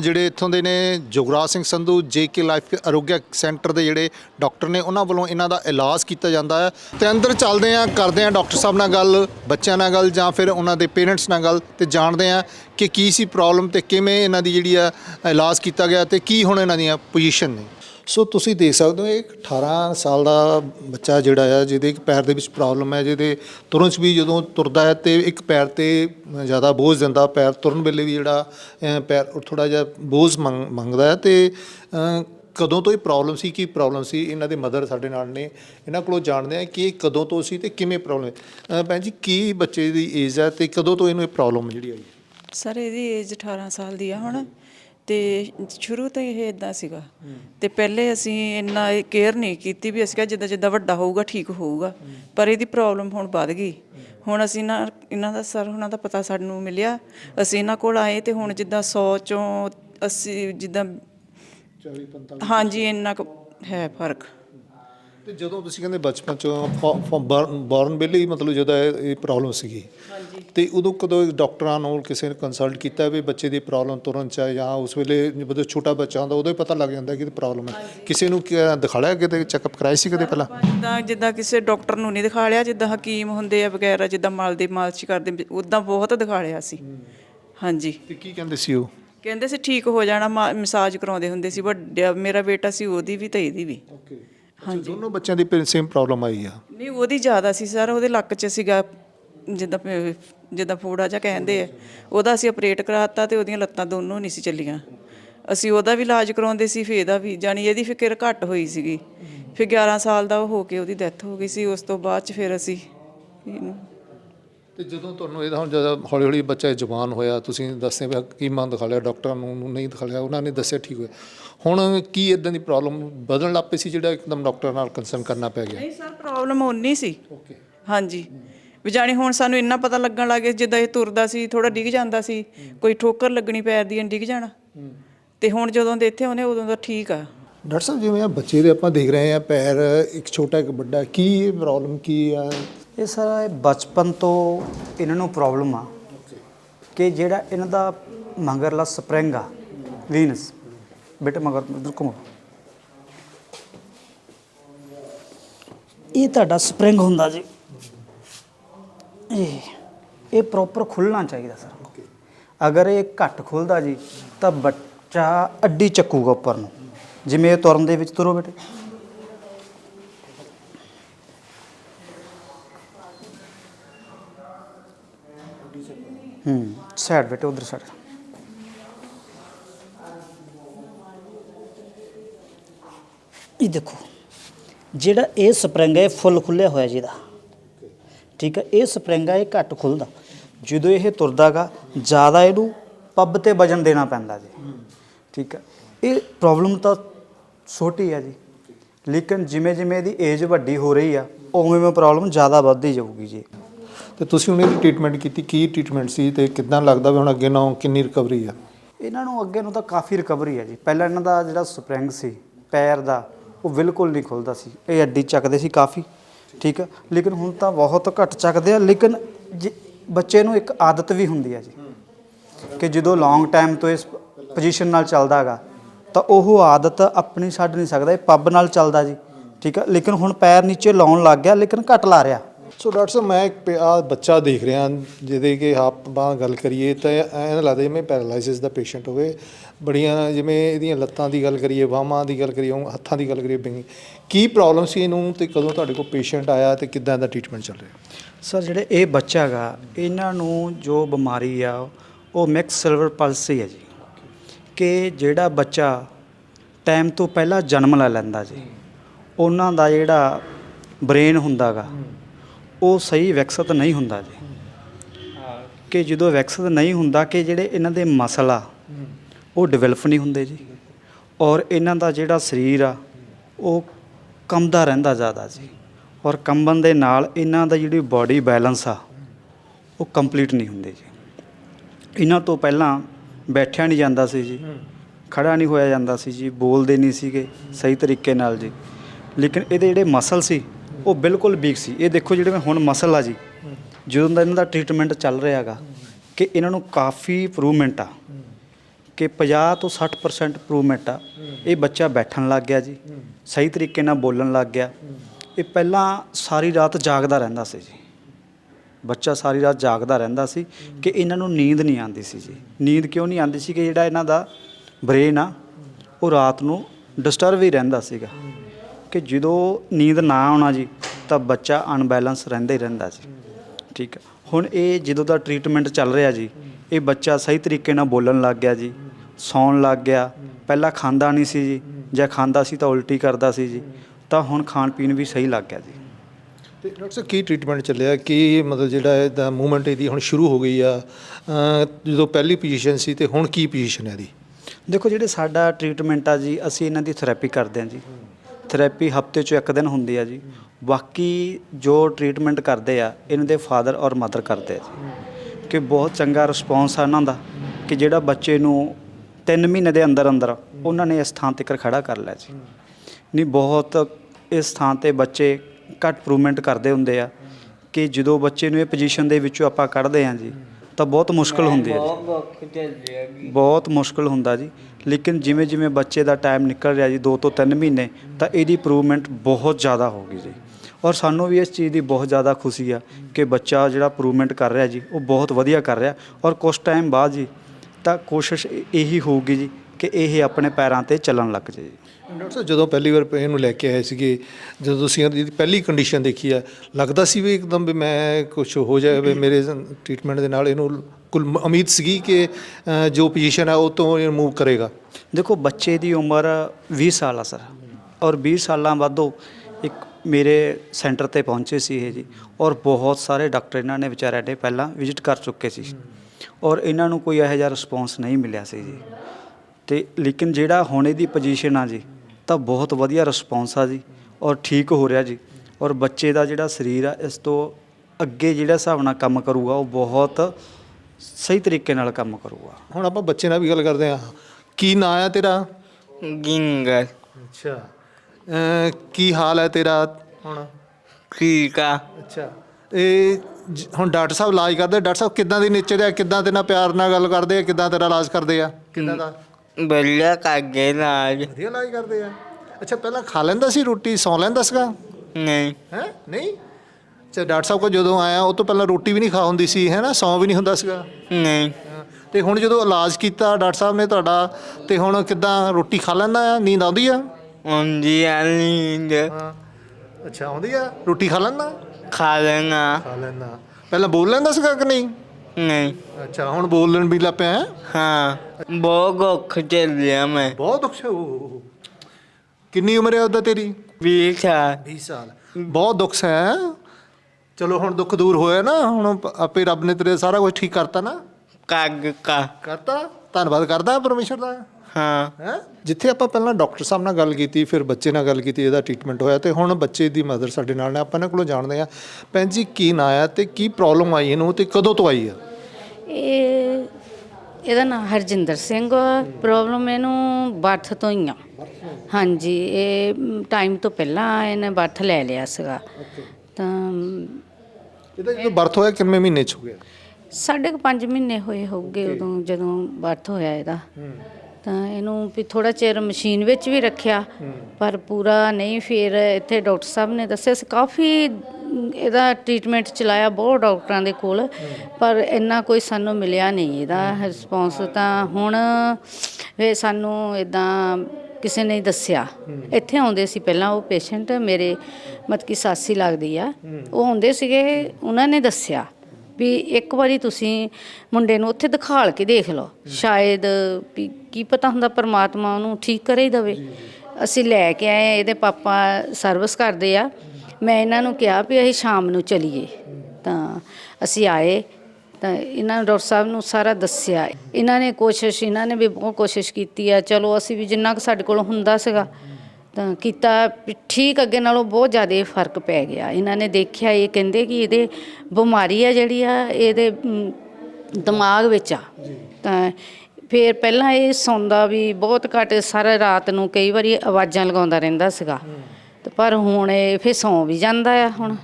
ਜਿਹੜੇ ਇੱਥੋਂ ਦੇ ਨੇ, Jugraj Singh Sandhu JK life Arogya centre ਦੇ ਜਿਹੜੇ ਡਾਕਟਰ ਨੇ, ਉਹਨਾਂ ਵੱਲੋਂ ਇਹਨਾਂ ਦਾ ਇਲਾਜ ਕੀਤਾ ਜਾਂਦਾ ਹੈ। ਤੇ ਅੰਦਰ ਚੱਲਦੇ ਆ ਕਰਦੇ ਆ ਡਾਕਟਰ ਸਾਹਿਬ ਨਾਲ ਗੱਲ, ਬੱਚਿਆਂ ਨਾਲ ਗੱਲ ਜਾਂ ਫਿਰ ਉਹਨਾਂ ਦੇ ਪੇਰੈਂਟਸ ਨਾਲ ਗੱਲ ਤੇ ਜਾਣਦੇ ਆ ਕਿ ਕੀ ਸੀ ਪ੍ਰੋਬਲਮ ਤੇ ਕਿਵੇਂ ਇਹਨਾਂ ਦੀ ਜਿਹੜੀ ਆ, ਇਲਾਜ ਕੀਤਾ ਗਿਆ ਤੇ ਕੀ ਹੁਣ ਇਹਨਾਂ ਦੀਆਂ ਪੋਜੀਸ਼ਨ ਨੇ। ਸੋ ਤੁਸੀਂ ਦੇਖ ਸਕਦੇ ਹੋ ਇਹ 18 ਸਾਲ ਦਾ ਬੱਚਾ ਜਿਹੜਾ ਆ ਜਿਹਦੇ ਇੱਕ ਪੈਰ ਦੇ ਵਿੱਚ ਪ੍ਰੋਬਲਮ ਹੈ ਜਿਹਦੇ ਤੁਰਨ 'ਚ ਵੀ ਜਦੋਂ ਤੁਰਦਾ ਹੈ ਤੇ ਇੱਕ ਪੈਰ ਤੇ ਜ਼ਿਆਦਾ ਬੋਝ ਦਿੰਦਾ ਪੈਰ ਤੁਰਨ ਵੇਲੇ ਵੀ ਜਿਹੜਾ ਅ, ਪੈਰ ਥੋੜਾ ਜਿਹਾ ਬੋਝ ਮੰਗ- ਮੰਗਦਾ ਹੈ ਤੇ ਕਦੋਂ ਤੋਂ ਇਹ ਪ੍ਰੋਬਲਮ ਸੀ ਕੀ ਪ੍ਰੋਬਲਮ ਸੀ ਇਹਨਾਂ ਦੇ ਮਦਰ ਸਾਡੇ ਨਾਲ ਨੇ ਇਹਨਾਂ ਕੋਲੋਂ ਜਾਣਦੇ ਆ ਕਿ ਇਹ ਕਦੋਂ ਤੋਂ ਸੀ ਤੇ ਕਿਵੇਂ ਪ੍ਰੋਬਲਮ ਹੈ ਭੈਣ ਜੀ ਕੀ ਬੱਚੇ ਦੀ ਏਜ ਹੈ ਤੇ ਕਦੋਂ ਤੋਂ ਇਹਨੂੰ ਇਹ ਪ੍ਰੋਬਲਮ ਜਿਹੜੀ ਆਈ ਸਰ ਇਹਦੀ ਏਜ 18 ਸਾਲ ਦੀ ਆ ਹੁਣ। ਤੇ ਸ਼ੁਰੂ ਤੋਂ ਇਹ ਇਦਾਂ ਸੀਗਾ। ਤੇ ਪਹਿਲੇ ਅਸੀਂ ਇੰਨਾ ਕੇਅਰ ਨਹੀਂ ਕੀਤੀ ਵੀ ਅਸੀਂ ਕਿਹਾ ਜਿੱਦਾਂ ਜਿੱਦਾਂ ਵੱਡਾ ਹੋਊਗਾ ਠੀਕ ਹੋਊਗਾ। ਪਰ ਇਹਦੀ ਪ੍ਰੋਬਲਮ ਹੁਣ ਵੱਧ ਗਈ। ਹੁਣ ਅਸੀਂ ਨਾ ਇਹਨਾਂ ਦਾ ਸਰ ਉਹਨਾਂ ਦਾ ਪਤਾ ਸਾਨੂੰ ਮਿਲਿਆ। ਅਸੀਂ ਇਹਨਾਂ ਕੋਲ ਆਏ ਤੇ ਹੁਣ ਜਿੱਦਾਂ 100 ਚੋਂ 80 ਜਿੱਦਾਂ 40 45 ਹਾਂਜੀ ਇੰਨਾ ਕੁ ਹੈ ਫ਼ਰਕ। ਤੇ ਜਦੋਂ ਤੁਸੀਂ ਕਹਿੰਦੇ ਬਚਪਨ ਚ ਬੌਰਨ ਵੇਲੇ ਹੀ ਮਤਲਬ ਜਦੋਂ ਇਹ ਇਹ ਪ੍ਰੋਬਲਮ ਸੀਗੀ। ਤੇ ਉਦੋਂ ਕਦੋਂ ਡਾਕਟਰਾਂ ਨਾਲ ਕਿਸੇ ਨੇ ਕੰਸਲਟ ਕੀਤਾ ਵੀ ਬੱਚੇ ਦੀ ਪ੍ਰੋਬਲਮ ਤੁਰੰਤ ਚ ਹੈ ਜਾਂ ਉਸ ਵੇਲੇ ਜਦੋਂ ਛੋਟਾ ਬੱਚਾ ਹੁੰਦਾ ਉਦੋਂ ਹੀ ਪਤਾ ਲੱਗ ਜਾਂਦਾ ਕਿ ਪ੍ਰੋਬਲਮ ਹੈ। ਕਿਸੇ ਨੂੰ ਕੀ ਦਿਖਾਲਿਆ ਕਿਤੇ ਚੈੱਕਅਪ ਕਰਾਇਆ ਸੀ ਕਦੇ ਪਹਿਲਾਂ? ਜਿੱਦਾਂ ਜਿੱਦਾਂ ਕਿਸੇ ਡਾਕਟਰ ਨੂੰ ਨਹੀਂ ਦਿਖਾ ਲਿਆ ਜਿੱਦਾਂ ਹਕੀਮ ਹੁੰਦੇ ਆ ਵਗੈਰਾ ਜਿੱਦਾਂ ਮਲ ਦੀ ਮਾਲਸ਼ ਕਰਦੇ ਉਦਾਂ ਬਹੁਤ ਦਿਖਾ ਲਿਆ ਸੀ ਹਾਂਜੀ। ਤੇ ਕੀ ਕਹਿੰਦੇ ਸੀ ਉਹ? ਕਹਿੰਦੇ ਸੀ ਠੀਕ ਹੋ ਜਾਣਾ ਮਸਾਜ ਕਰਾਉਂਦੇ ਹੁੰਦੇ ਸੀ ਵੱਡਾ ਮੇਰਾ ਬੇਟਾ ਸੀ ਉਹਦੀ ਵੀ ਤੇ ਇਹਦੀ ਵੀ। ਓਕੇ ਹਾਂਜੀ। ਦੋਨੋਂ ਬੱਚਿਆਂ ਦੀ ਸੇਮ ਪ੍ਰੋਬਲਮ ਆਈ ਆ? ਨਹੀਂ ਉਹਦੀ ਜ਼ਿਆਦਾ ਸੀ ਸਰ ਉਹਦੇ ਲੱਕ 'ਚ ਸੀਗਾ ਜਿੱਦਾਂ ਪ- ਜਿੱਦਾਂ ਫੋੜਾ ਜਿਹਾ ਕਹਿੰਦੇ ਆ। ਉਹਦਾ ਅਸੀਂ ਆਪਰੇਟ ਕਰਾਤਾ ਤੇ ਉਹਦੀਆਂ ਲੱਤਾਂ ਦੋਨੋਂ ਨਹੀਂ ਸੀ ਚੱਲੀਆਂ। ਅਸੀਂ ਉਹਦਾ ਵੀ ਇਲਾਜ ਕਰਾਉਂਦੇ ਸੀ ਫਿਰ ਇਹਦਾ ਵੀ ਜਾਣੀ ਇਹਦੀ ਫਿਕਰ ਘੱਟ ਹੋਈ ਸੀਗੀ। ਫਿਰ 11 ਸਾਲ ਦਾ ਉਹ ਹੋ ਕੇ ਉਹਦੀ ਡੈਥ ਹੋ ਗਈ ਸੀ ਉਸ ਤੋਂ ਬਾਅਦ ਚ ਫਿਰ ਅਸੀਂ ਇਹਨੂੰ ਤੇ ਜਦੋਂ ਤੁਹਾਨੂੰ ਇਹਦਾ ਹੁਣ ਜਦੋਂ ਹੌਲੀ ਹੌਲੀ ਬੱਚਾ ਜਵਾਨ ਹੋਇਆ ਤੁਸੀਂ ਦੱਸਦੇ ਵੀ ਹਕੀਮਾਂ ਨੂੰ ਦਿਖਾ ਲਿਆ ਡਾਕਟਰਾਂ ਨੂੰ ਨੂੰ ਨਹੀਂ ਦਿਖਾ ਲਿਆ ਉਹਨਾਂ ਨੇ ਦੱਸਿਆ ਠੀਕ ਹੋਇਆ। ਹੁਣ ਕੀ ਇਦਾਂ ਦੀ ਪ੍ਰੋਬਲਮ ਬਦਲਣ ਲੱਗ ਪਈ ਸੀ ਜਿਹੜਾ ਇੱਕਦਮ ਡਾਕਟਰ ਨਾਲ ਕੰਸਰਨ ਕਰਨਾ ਪੈ ਗਿਆ? ਨਹੀਂ ਸਰ ਪ੍ਰੋਬਲਮ ਉਨੀ ਸੀ। ਓਕੇ ਹਾਂਜੀ। ਵੀ ਜਾਣੀ ਹੁਣ ਸਾਨੂੰ ਇੰਨਾ ਪਤਾ ਲੱਗਣ ਲੱਗ ਗਿਆ ਜਿੱਦਾਂ ਇਹ ਤੁਰਦਾ ਸੀ ਥੋੜਾ ਡਿੱਗ ਜਾਂਦਾ ਸੀ ਕੋਈ ਠੋਕਰ ਲੱਗਣੀ ਪੈਰ ਦੀ ਡਿੱਗ ਜਾਣਾ। ਤੇ ਹੁਣ ਜਦੋਂ ਦੇ ਇੱਥੇ ਉਹਨੇ ਉਦੋਂ ਦਾ ਠੀਕ ਆ। ਡਾਕਟਰ ਸਾਹਿਬ ਜਿਵੇਂ ਆ ਬੱਚੇ ਦੇ ਆਪਾਂ ਦੇਖ ਰਹੇ ਆ ਪੈਰ ਇੱਕ ਛੋਟਾ ਇੱਕ ਵੱਡਾ ਕੀ ਇਹ ਪ੍ਰੋਬਲਮ ਕੀ ਆ? ਇਹ ਸਾਰਾ ਬਚਪਨ ਤੋਂ ਇਹਨਾਂ ਨੂੰ ਪ੍ਰੋਬਲਮ ਆ ਕਿ ਜਿਹੜਾ ਇਹਨਾਂ ਦਾ ਮਗਰਲਾ ਸਪਰਿੰਗ ਆ ਵੀਨਸ ਬੇਟੇ ਮਗਰ ਘੁੰਮੋ। ਇਹ ਤੁਹਾਡਾ ਸਪਰਿੰਗ ਹੁੰਦਾ ਜੀ। ਇਹ ਇਹ ਪ੍ਰੋਪਰ ਖੁੱਲਣਾ ਚਾਹੀਦਾ ਸਰ ਅਗਰ ਇਹ ਘੱਟ ਖੁੱਲਦਾ ਜੀ ਤਾਂ ਬੱਚਾ ਅੱਡੀ ਚੱਕੂਗਾ ਉੱਪਰ ਨੂੰ। ਜਿਵੇਂ ਤੁਰਨ ਦੇ ਵਿੱਚ ਤੁਰੋ ਬੇਟੇ। ਹੂੰ ਸਾਈਡ ਬੇਟੇ, ਉਧਰ ਸਾਈਡ ਇਹ ਦੇਖੋ, ਜਿਹੜਾ ਇਹ ਸਪਰਿੰਗ ਹੈ, ਇਹ ਫੁੱਲ ਖੁੱਲਿਆ ਹੋਇਆ ਜਿਹਦਾ ਠੀਕ ਹੈ, ਇਹ ਸਪਰਿੰਗ ਹੈ, ਇਹ ਘੱਟ ਖੁੱਲਦਾ ਜਦੋਂ ਇਹ ਤੁਰਦਾਗਾ, ਜ਼ਿਆਦਾ ਇਹਨੂੰ ਪੱਬ ਤੇ ਵਜਨ ਦੇਣਾ ਪੈਂਦਾ ਜੀ। ਠੀਕ ਹੈ, ਇਹ ਪ੍ਰੋਬਲਮ ਤਾਂ ਛੋਟੀ ਆ ਜੀ। ਲੇਕਿਨ ਜਿਵੇਂ ਜਿਵੇਂ ਇਹਦੀ ਏਜ ਵੱਡੀ ਹੋ ਰਹੀ ਆ ਉਵੇਂ ਉਵੇਂ ਪ੍ਰੋਬਲਮ ਜ਼ਿਆਦਾ ਵੱਧਦੀ ਜਾਊਗੀ ਜੀ। ਤੇ ਤੁਸੀਂ ਉਹਨੇ ਟ੍ਰੀਟਮੈਂਟ ਕੀਤੀ, ਕੀ ਟ੍ਰੀਟਮੈਂਟ ਸੀ ਤੇ ਕਿੱਦਾਂ ਲੱਗਦਾ ਵੀ ਹੁਣ ਅੱਗੇ ਨਾਲੋਂ ਕਿੰਨੀ ਰਿਕਵਰੀ ਆ? ਇਹਨਾਂ ਨੂੰ ਅੱਗੇ ਨੂੰ ਤਾਂ ਕਾਫੀ ਰਿਕਵਰੀ ਹੈ ਜੀ। ਪਹਿਲਾਂ ਇਹਨਾਂ ਦਾ ਜਿਹੜਾ ਸਪਰਿੰਗ ਸੀ, ਪੈਰ ਦਾ, ਉਹ ਬਿਲਕੁਲ ਨਹੀਂ ਖੁੱਲਦਾ ਸੀ। ਇਹ ਅੱਡੀ ਚੱਕਦੇ ਸੀ ਕਾਫੀ, ਠੀਕ ਹੈ ਲੇਕਿਨ ਹੁਣ ਤਾਂ ਬਹੁਤ ਘੱਟ ਚੱਕਦੇ ਆ। ਲੇਕਿਨ ਜੇ- ਬੱਚੇ ਨੂੰ ਇੱਕ ਆਦਤ ਵੀ ਹੁੰਦੀ ਹੈ ਜੀ, ਕਿ ਜਦੋਂ ਲੌਂਗ ਟਾਈਮ ਤੋਂ ਇਸ ਪੋਜੀਸ਼ਨ ਨਾਲ ਚੱਲਦਾ ਹੈਗਾ, ਤਾਂ ਉਹ ਆਦਤ ਆਪਣੀ ਛੱਡ ਨਹੀਂ ਸਕਦਾ, ਇਹ ਪੱਬ ਨਾਲ ਚੱਲਦਾ ਜੀ, ਠੀਕ ਹੈ ਲੇਕਿਨ ਹੁਣ ਪੈਰ ਨੀਚੇ ਲਾਉਣ ਲੱਗ ਗਿਆ, ਲੇਕਿਨ ਘੱਟ ਲਾ ਰਿਹਾ। ਸੋ ਡਾਕਟਰ ਸਾਹਿਬ, ਮੈਂ ਇੱਕ ਆ ਬੱਚਾ ਦੇਖ ਰਿਹਾ, ਜਿਹਦੇ ਕਿ ਆਪਾਂ ਗੱਲ ਕਰੀਏ ਤਾਂ ਐਂ ਲੱਗਦਾ ਜਿਵੇਂ ਪੈਰਾਲਾਈਸਿਸ ਦਾ ਪੇਸ਼ੈਂਟ ਹੋਵੇ। ਬੜੀਆਂ ਜਿਵੇਂ ਇਹਦੀਆਂ ਲੱਤਾਂ ਦੀ ਗੱਲ ਕਰੀਏ, ਬਾਹਾਂ ਦੀ ਗੱਲ ਕਰੀਏ ਹੱਥਾਂ ਦੀ ਗੱਲ ਕਰੀਏ, ਬਿੰਗੀ। ਕੀ ਪ੍ਰੋਬਲਮ ਸੀ ਇਹਨੂੰ ਤੇ ਕਦੋਂ ਤੁਹਾਡੇ ਕੋਲ ਪੇਸ਼ੈਂਟ ਆਇਆ ਤੇ ਕਿੱਦਾਂ ਦਾ ਟ੍ਰੀਟਮੈਂਟ ਚੱਲ ਰਿਹਾ? ਸਰ ਜਿਹੜੇ ਇਹ ਬੱਚਾ ਗਾ ਇਹਨਾਂ ਨੂੰ ਜੋ ਬਿਮਾਰੀ ਆ, ਉਹ ਮਿਕਸ ਸਿਲਵਰ ਪਲਸੀ ਹੈ ਜੀ। ਕਿ ਜਿਹੜਾ ਬੱਚਾ ਟਾਈਮ ਤੋਂ ਪਹਿਲਾਂ ਜਨਮ ਲੈ ਲੈਂਦਾ ਜੀ, ਉਹਨਾਂ ਦਾ ਜਿਹੜਾ ਬ੍ਰੇਨ ਹੁੰਦਾਗਾ ਉਹ ਸਹੀ ਵਿਕਸਿਤ ਨਹੀਂ ਹੁੰਦਾ ਜੀ। ਕਿ ਜਦੋਂ ਵਿਕਸਿਤ ਨਹੀਂ ਹੁੰਦਾ ਕਿ ਜਿਹੜੇ ਇਹਨਾਂ ਦੇ ਮਸਲ ਆ ਉਹ ਡਿਵੈਲਪ ਨਹੀਂ ਹੁੰਦੇ ਜੀ। ਔਰ ਇਹਨਾਂ ਦਾ ਜਿਹੜਾ ਸਰੀਰ ਆ, ਉਹ ਕੰਬਦਾ ਰਹਿੰਦਾ ਜ਼ਿਆਦਾ ਜੀ। ਔਰ ਕੰਬਣ ਦੇ ਨਾਲ ਇਹਨਾਂ ਦਾ ਜਿਹੜੀ ਬਾਡੀ ਬੈਲੈਂਸ ਆ, ਉਹ ਕੰਪਲੀਟ ਨਹੀਂ ਹੁੰਦੇ ਜੀ। ਇਹਨਾਂ ਤੋਂ ਪਹਿਲਾਂ ਬੈਠਿਆ ਨਹੀਂ ਜਾਂਦਾ ਸੀ ਜੀ। ਖੜਾ ਨਹੀਂ ਹੋਇਆ ਜਾਂਦਾ ਸੀ ਜੀ। ਬੋਲਦੇ ਨਹੀਂ ਸੀਗੇ ਸਹੀ ਤਰੀਕੇ ਨਾਲ ਜੀ। ਲੇਕਿਨ ਇਹਦੇ ਜਿਹੜੇ ਮਸਲ ਸੀ ਉਹ ਬਿਲਕੁਲ ਵੀਕ ਸੀ। ਇਹ ਦੇਖੋ ਜਿਹੜੇ ਮੈਂ ਹੁਣ ਮਸਲ ਆ ਜੀ, ਜਦੋਂ ਦਾ ਇਹਨਾਂ ਦਾ ਟ੍ਰੀਟਮੈਂਟ ਚੱਲ ਰਿਹਾ ਹੈਗਾ, ਕਿ ਇਹਨਾਂ ਨੂੰ ਕਾਫੀ ਇੰਪਰੂਵਮੈਂਟ ਆ, ਕਿ 50 ਤੋਂ 60% ਇੰਪਰੂਵਮੈਂਟ ਆ। ਇਹ ਬੱਚਾ ਬੈਠਣ ਲੱਗ ਗਿਆ ਜੀ, ਸਹੀ ਤਰੀਕੇ ਨਾਲ ਬੋਲਣ ਲੱਗ ਗਿਆ। ਇਹ ਪਹਿਲਾਂ ਸਾਰੀ ਰਾਤ ਜਾਗਦਾ ਰਹਿੰਦਾ ਸੀ ਜੀ। ਬੱਚਾ ਸਾਰੀ ਰਾਤ ਜਾਗਦਾ ਰਹਿੰਦਾ ਸੀ ਕਿ ਇਹਨਾਂ ਨੂੰ ਨੀਂਦ ਨਹੀਂ ਆਉਂਦੀ ਸੀ ਜੀ। ਨੀਂਦ ਕਿਉਂ ਨਹੀਂ ਆਉਂਦੀ ਸੀ ਕਿ ਜਿਹੜਾ ਇਹਨਾਂ ਦਾ ਬ੍ਰੇਨ ਆ, ਉਹ ਰਾਤ ਨੂੰ ਡਿਸਟਰਬ ਹੀ ਰਹਿੰਦਾ ਸੀਗਾ। ਕਿ ਜਦੋਂ ਨੀਂਦ ਨਾ ਆਉਣਾ ਜੀ ਤਾਂ ਬੱਚਾ ਅਨਬੈਲੈਂਸ ਰਹਿੰਦਾ ਹੀ ਰਹਿੰਦਾ ਜੀ। ਠੀਕ ਹੈ। ਹੁਣ ਇਹ ਜਦੋਂ ਦਾ ਟ੍ਰੀਟਮੈਂਟ ਚੱਲ ਰਿਹਾ ਜੀ ਇਹ ਬੱਚਾ ਸਹੀ ਤਰੀਕੇ ਨਾਲ ਬੋਲਣ ਲੱਗ ਗਿਆ ਜੀ ਸੌਣ ਲੱਗ ਗਿਆ। ਪਹਿਲਾਂ ਖਾਂਦਾ ਨਹੀਂ ਸੀ ਜੀ ਜਾਂ ਖਾਂਦਾ ਸੀ ਤਾਂ ਉਲਟੀ ਕਰਦਾ ਸੀ ਜੀ ਤਾਂ ਹੁਣ ਖਾਣ ਪੀਣ ਵੀ ਸਹੀ ਲੱਗ ਗਿਆ ਜੀ। ਤੇ ਡਾਕਟਰ ਸਾਹਿਬ ਕੀ ਟ੍ਰੀਟਮੈਂਟ ਚੱਲਿਆ? ਕੀ ਮਤਲਬ ਜਿਹੜਾ ਇਹਦਾ ਮੂਵਮੈਂਟ ਇਹਦੀ ਹੁਣ ਸ਼ੁਰੂ ਹੋ ਗਈ ਆ? ਜਦੋਂ ਪਹਿਲੀ ਪੋਜੀਸ਼ਨ ਸੀ ਤੇ ਹੁਣ ਕੀ ਪੋਜੀਸ਼ਨ ਹੈ ਇਹਦੀ? ਦੇਖੋ ਜਿਹੜੇ ਸਾਡਾ ਟ੍ਰੀਟਮੈਂਟ ਆ ਜੀ ਅਸੀਂ ਇਹਨਾਂ ਦੀ ਥੈਰੇਪੀ ਕਰਦੇ ਹਾਂ ਜੀ। ਥੈਰੇਪੀ ਹਫ਼ਤੇ 'ਚ ਇੱਕ ਦਿਨ ਹੁੰਦੀ ਆ ਜੀ। ਬਾਕੀ ਜੋ ਟ੍ਰੀਟਮੈਂਟ ਕਰਦੇ ਆ ਇਹਨਾਂ ਦੇ ਫਾਦਰ ਔਰ ਮਦਰ ਕਰਦੇ ਆ ਜੀ। ਕਿ ਬਹੁਤ ਚੰਗਾ ਰਿਸਪੌਂਸ ਆ ਇਹਨਾਂ ਦਾ ਕਿ ਜਿਹੜਾ ਬੱਚੇ ਨੂੰ 3 ਮਹੀਨੇ ਦੇ ਅੰਦਰ ਅੰਦਰ ਉਹਨਾਂ ਨੇ ਇਸ ਥਾਂ ਤੱਕ ਖੜਾ ਕਰ ਲਿਆ ਜੀ। ਨਹੀਂ ਬਹੁਤ ਇਸ ਥਾਂ ਤੇ ਬੱਚੇ ਘੱਟ ਇੰਪਰੂਵਮੈਂਟ ਕਰਦੇ ਹੁੰਦੇ ਆ ਕਿ ਜਦੋਂ ਬੱਚੇ ਨੂੰ ਇਹ ਪੋਜੀਸ਼ਨ ਦੇ ਵਿੱਚੋਂ ਆਪਾਂ ਕੱਢਦੇ ਹਾਂ ਜੀ ਤਾਂ ਬਹੁਤ ਮੁਸ਼ਕਲ ਹੁੰਦੀ ਹੈ ਜੀ। ਬਹੁਤ ਮੁਸ਼ਕਲ ਹੁੰਦਾ ਜੀ। ਲੇਕਿਨ ਜਿਵੇਂ ਜਿਵੇਂ ਬੱਚੇ ਦਾ ਟਾਈਮ ਨਿਕਲ ਰਿਹਾ ਜੀ 2 ਤੋਂ 3 ਮਹੀਨੇ, ਤਾਂ ਇਹਦੀ ਇੰਪਰੂਵਮੈਂਟ ਬਹੁਤ ਜ਼ਿਆਦਾ ਹੋ ਗਈ ਜੀ। ਔਰ ਸਾਨੂੰ ਵੀ ਇਸ ਚੀਜ਼ ਦੀ ਬਹੁਤ ਜ਼ਿਆਦਾ ਖੁਸ਼ੀ ਆ ਕਿ ਬੱਚਾ ਜਿਹੜਾ ਇੰਪਰੂਵਮੈਂਟ ਕਰ ਰਿਹਾ ਜੀ, ਉਹ ਬਹੁਤ ਵਧੀਆ ਕਰ ਰਿਹਾ। ਔਰ ਕੁਝ ਟਾਈਮ ਬਾਅਦ ਜੀ, ਤਾਂ ਕੋਸ਼ਿਸ਼ ਇਹੀ ਹੋਊਗੀ ਜੀ ਕਿ ਇਹ ਆਪਣੇ ਪੈਰਾਂ ਤੇ ਚੱਲਣ ਲੱਗ ਜਾਏ ਜੀ। ਡਾਕਟਰ ਸਾਹਿਬ ਜਦੋਂ ਪਹਿਲੀ ਵਾਰ ਇਹਨੂੰ ਲੈ ਕੇ ਆਏ ਸੀਗੇ ਜਦੋਂ ਤੁਸੀਂ ਇਹਦੀ ਪਹਿਲੀ ਕੰਡੀਸ਼ਨ ਦੇਖੀ ਆ ਲੱਗਦਾ ਸੀ ਵੀ ਇੱਕਦਮ ਵੀ ਮੈਂ ਕੁਝ ਹੋ ਜਾਵੇ ਮੇਰੇ ਟ੍ਰੀਟਮੈਂਟ ਦੇ ਨਾਲ ਇਹਨੂੰ ਕੁਲ ਉਮੀਦ ਸੀਗੀ ਕਿ ਅ, ਜੋ ਪੋਜੀਸ਼ਨ ਆ ਉਹ ਤੋਂ ਇਹ ਮੂਵ ਕਰੇਗਾ? ਦੇਖੋ ਬੱਚੇ ਦੀ ਉਮਰ 20 ਸਾਲ ਆ ਸਰ। ਔਰ 20 ਸਾਲਾਂ ਬਾਅਦੋਂ ਇੱਕ ਮੇਰੇ ਸੈਂਟਰ ਤੇ ਪਹੁੰਚੇ ਸੀ ਇਹ ਜੀ। ਔਰ ਬਹੁਤ ਸਾਰੇ ਡਾਕਟਰ ਇਹਨਾਂ ਨੇ ਵਿਚਾਰਿਆਂ ਨੇ ਪਹਿਲਾਂ ਵਿਜ਼ਿਟ ਕਰ ਚੁੱਕੇ ਸੀ। ਔਰ ਇਹਨਾਂ ਨੂੰ ਕੋਈ ਇਹੋ ਜਿਹਾ ਰਿਸਪੌਂਸ ਨਹੀਂ ਮਿਲਿਆ ਸੀ ਜੀ। ਤੇ ਲੇਕਿਨ ਜਿਹੜਾ ਹੁਣ ਇਹਦੀ ਪੋਜੀਸ਼ਨ ਆ ਜੀ ਤਾਂ ਬਹੁਤ ਵਧੀਆ ਰਿਸਪੌਂਸ ਆ ਜੀ ਔਰ ਠੀਕ ਹੋ ਰਿਹਾ ਜੀ। ਔਰ ਬੱਚੇ ਦਾ ਜਿਹੜਾ ਸਰੀਰ ਆ ਇਸ ਤੋਂ ਅੱਗੇ ਜਿਹੜਾ ਹਿਸਾਬ ਨਾਲ ਕੰਮ ਕਰੂਗਾ ਉਹ ਬਹੁਤ ਸਹੀ ਤਰੀਕੇ ਨਾਲ ਕੰਮ ਕਰੂਗਾ। ਹੁਣ ਆਪਾਂ ਬੱਚੇ ਨਾਲ ਵੀ ਗੱਲ ਕਰਦੇ ਹਾਂ। ਕੀ ਨਾਂ ਆ ਤੇਰਾ? ਗਿੰਗਰ ਅੱਛਾ। ਕੀ ਹਾਲ ਹੈ ਤੇਰਾ? ਹੁਣ? ਠੀਕ ਆ। ਅੱਛਾ। ਇਹ ਜ- ਹੁਣ ਡਾਕਟਰ ਸਾਹਿਬ ਇਲਾਜ ਕਰਦੇ ਡਾਕਟਰ ਸਾਹਿਬ ਕਿੱਦਾਂ ਦੀ ਨੇਚਰ ਹੈ ਕਿੱਦਾਂ ਤੇ ਨਾਲ ਪਿਆਰ ਨਾਲ ਗੱਲ ਕਰਦੇ ਆ? ਕਿੱਦਾਂ ਤੇਰਾ ਇਲਾਜ ਕਰਦੇ ਆ? ਕਿੱਦਾਂ ਦਾ? ਵਧੀਆ ਕਾਗੇ ਨਾਲ। ਵਧੀਆ ਇਲਾਜ ਕਰਦੇ ਆ। ਅੱਛਾ ਪਹਿਲਾਂ ਖਾ ਲੈਂਦਾ ਸੀ ਰੋਟੀ ਸੌ ਲੈਂਦਾ ਸੀਗਾ? ਨਹੀਂ। ਹੈ? ਨਹੀਂ? ਅੱਛਾ ਡਾਕਟਰ ਸਾਹਿਬ ਕੋਲ ਜਦੋਂ ਆਇਆ ਉਹ ਤੋਂ ਪਹਿਲਾਂ ਰੋਟੀ ਵੀ ਨਹੀਂ ਖਾ ਹੁੰਦੀ ਸੀ ਹੈ ਨਾ ਸੌ ਵੀ ਨਹੀਂ ਹੁੰਦਾ ਸੀਗਾ? ਨਹੀਂ। ਤੇ ਹੁਣ ਜਦੋਂ ਇਲਾਜ ਕੀਤਾ ਡਾਕਟਰ ਸਾਹਿਬ ਨੇ ਤੁਹਾਡਾ ਤੇ ਹੁਣ ਕਿੱਦਾਂ ਰੋਟੀ ਖਾ ਲੈਂਦਾ ਆ? ਨੀਂਦ ਆਉਂਦੀ ਆ? ਹੁੰਦੀ ਆ ਨੀਂਦ। ਹਾਂ। ਅੱਛਾ ਆਉਂਦੀ ਆ? ਰੋਟੀ ਖਾ ਲੈਂਦਾ? ਖਾ ਲੈਣਾ ਖਾ ਲੈਂਦਾ। ਪਹਿਲਾਂ ਬੋਲ ਲੈਂਦਾ ਸੀਗਾ ਕਿ ਨਹੀਂ? ਨਹੀਂ। ਅੱਛਾ ਹੁਣ ਬੋਲਣ ਵੀ ਲੱਗ ਪਿਆ ਹੈਂ? ਹਾਂ ਬਹੁਤ ਔਖ ਚੱਲਿਆ ਮੈਂ। ਬਹੁਤ ਦੁੱਖ ਓ ਕਿੰਨੀ ਉਮਰ ਹੈ ਉਹਦਾ ਤੇਰੀ? ਵੀਹ ਸਾਲ। 20 ਸਾਲ। ਬਹੁਤ ਦੁੱਖ ਹੈ ਚਲੋ ਹੁਣ ਦੁੱਖ ਦੂਰ ਹੋਇਆ ਨਾ ਹੁਣ ਆਪੇ ਰੱਬ ਨੇ ਤੇਰੇ ਸਾਰਾ ਕੁਝ ਠੀਕ ਕਰਤਾ ਨਾ। ਕੱਗ ਕਾ ਕਰਤਾ? ਧੰਨਵਾਦ ਕਰਦਾ ਪਰਮੇਸ਼ਰ ਦਾ। ਹਾਂ। ਹੈ? ਜਿੱਥੇ ਆਪਾਂ ਪਹਿਲਾਂ ਡਾਕਟਰ ਸਾਹਿਬ ਨਾਲ ਗੱਲ ਕੀਤੀ ਫਿਰ ਬੱਚੇ ਨਾਲ ਗੱਲ ਕੀਤੀ ਇਹਦਾ ਟ੍ਰੀਟਮੈਂਟ ਹੋਇਆ ਤੇ ਹੁਣ ਬੱਚੇ ਦੀ ਮਦਰ ਸਾਡੇ ਨਾਲ ਨੇ ਆਪਾਂ ਇਹਨਾਂ ਕੋਲੋਂ ਜਾਣਦੇ ਆ ਭੈਣ ਜੀ ਕੀ ਨਾਂ ਆ ਤੇ ਕੀ ਪ੍ਰੋਬਲਮ ਆਈ ਇਹਨੂੰ ਤੇ ਕਦੋਂ ਤੋਂ ਆਈ ਆ? ਇਹ ਇਹਦਾ ਨਾਮ ਹਰਜਿੰਦਰ ਸਿੰਘ ਪ੍ਰੋਬਲਮ ਇਹਨੂੰ ਬਰਥ ਤੋਂ ਹੀ ਆ। ਹਾਂਜੀ ਇਹ ਟਾਈਮ ਤੋਂ ਪਹਿਲਾਂ ਇਹਨੇ ਬਰਥ ਲੈ ਲਿਆ ਸੀਗਾ। ਤਾਂ ਇਹਦਾ ਜਦੋਂ ਬਰਥ ਹੋਇਆ ਕਿੰਨੇ ਮਹੀਨੇ ਚ ਹੋ ਗਿਆ? ਸਾਢੇ ਕੁ ਪੰਜ ਮਹੀਨੇ ਹੋਏ ਹੋਊਗੇ ਉਦੋਂ ਜਦੋਂ ਬਰਥ ਹੋਇਆ ਇਹਦਾ। ਤਾਂ ਇਹਨੂੰ ਵੀ ਥੋੜਾ ਚਿਰ ਮਸ਼ੀਨ ਵਿੱਚ ਵੀ ਰੱਖਿਆ, ਪਰ ਪੂਰਾ ਨਹੀਂ, ਫਿਰ ਇੱਥੇ ਡਾਕਟਰ ਸਾਹਿਬ ਨੇ ਦੱਸਿਆ ਸੀ, ਕਾਫੀ ਇਹਦਾ ਟ੍ਰੀਟਮੈਂਟ ਚਲਾਇਆ ਬਹੁਤ ਡਾਕਟਰਾਂ ਦੇ ਕੋਲ, ਪਰ ਇੰਨਾ ਕੋਈ ਸਾਨੂੰ ਮਿਲਿਆ ਨਹੀਂ, ਇਹਦਾ ਰਿਸਪੌਂਸ ਤਾਂ ਹੁਣ ਵੇ ਸਾਨੂੰ ਇਦਾਂ ਕਿਸੇ ਨੇ ਦੱਸਿਆ। ਇੱਥੇ ਆਉਂਦੇ ਸੀ ਪਹਿਲਾਂ ਉਹ ਪੇਸ਼ੈਂਟ ਮੇਰੇ ਮਤ ਕੀ ਸਾਸੀ ਲੱਗਦੀ ਆ, ਉਹ ਆਉਂਦੇ ਸੀਗੇ, ਉਹਨਾਂ ਨੇ ਦੱਸਿਆ। ਵੀ ਇੱਕ ਵਾਰੀ ਤੁਸੀਂ ਮੁੰਡੇ ਨੂੰ ਉੱਥੇ ਦਿਖਾਲ ਕੇ ਦੇਖ ਲਓ। ਸ਼ਾਇਦ ਵੀ ਕੀ ਪਤਾ ਹੁੰਦਾ ਪਰਮਾਤਮਾ ਉਹਨੂੰ ਠੀਕ ਕਰੇ ਹੀ ਦਵੇ। ਅਸੀਂ ਲੈ ਕੇ ਆਏ ਇਹਦੇ ਪਾਪਾ ਸਰਵਿਸ ਕਰਦੇ ਆ। ਮੈਂ ਇਹਨਾਂ ਨੂੰ ਕਿਹਾ ਵੀ ਅਸੀਂ ਸ਼ਾਮ ਨੂੰ ਚਲੀਏ। ਤਾਂ ਅਸੀਂ ਆਏ ਤਾਂ ਇਹਨਾਂ ਨੇ ਡਾਕਟਰ ਸਾਹਿਬ ਨੂੰ ਸਾਰਾ ਦੱਸਿਆ। ਇਹਨਾਂ ਨੇ ਕੋਸ਼ਿਸ਼ ਇਹਨਾਂ ਨੇ ਵੀ ਬਹੁਤ ਕੋਸ਼ਿਸ਼ ਕੀਤੀ ਆ ਚਲੋ ਅਸੀਂ ਵੀ ਜਿੰਨਾ ਕੁ ਸਾਡੇ ਕੋਲ ਹੁੰਦਾ ਸੀਗਾ। ਤਾਂ ਕੀਤਾ ਠੀਕ ਅੱਗੇ ਨਾਲੋਂ ਬਹੁਤ ਜ਼ਿਆਦਾ ਫ਼ਰਕ ਪੈ ਗਿਆ। ਇਹਨਾਂ ਨੇ ਦੇਖਿਆ ਇਹ ਕਹਿੰਦੇ ਕਿ ਇਹਦੇ ਬਿਮਾਰੀ ਆ ਜਿਹੜੀ ਆ ਇਹਦੇ ਦਿਮਾਗ ਵਿੱਚ ਆ। ਤਾਂ ਫਿਰ ਪਹਿਲਾਂ ਇਹ ਸੌਂਦਾ ਵੀ ਬਹੁਤ ਘੱਟ ਸਾਰਾ ਰਾਤ ਨੂੰ ਕਈ ਵਾਰੀ ਆਵਾਜ਼ਾਂ ਲਗਾਉਂਦਾ ਰਹਿੰਦਾ ਸੀਗਾ। ਪਰ ਹੁਣ ਇਹ ਫਿਰ ਸੌਂ ਵੀ ਜਾਂਦਾ ਆ ਹੁਣ।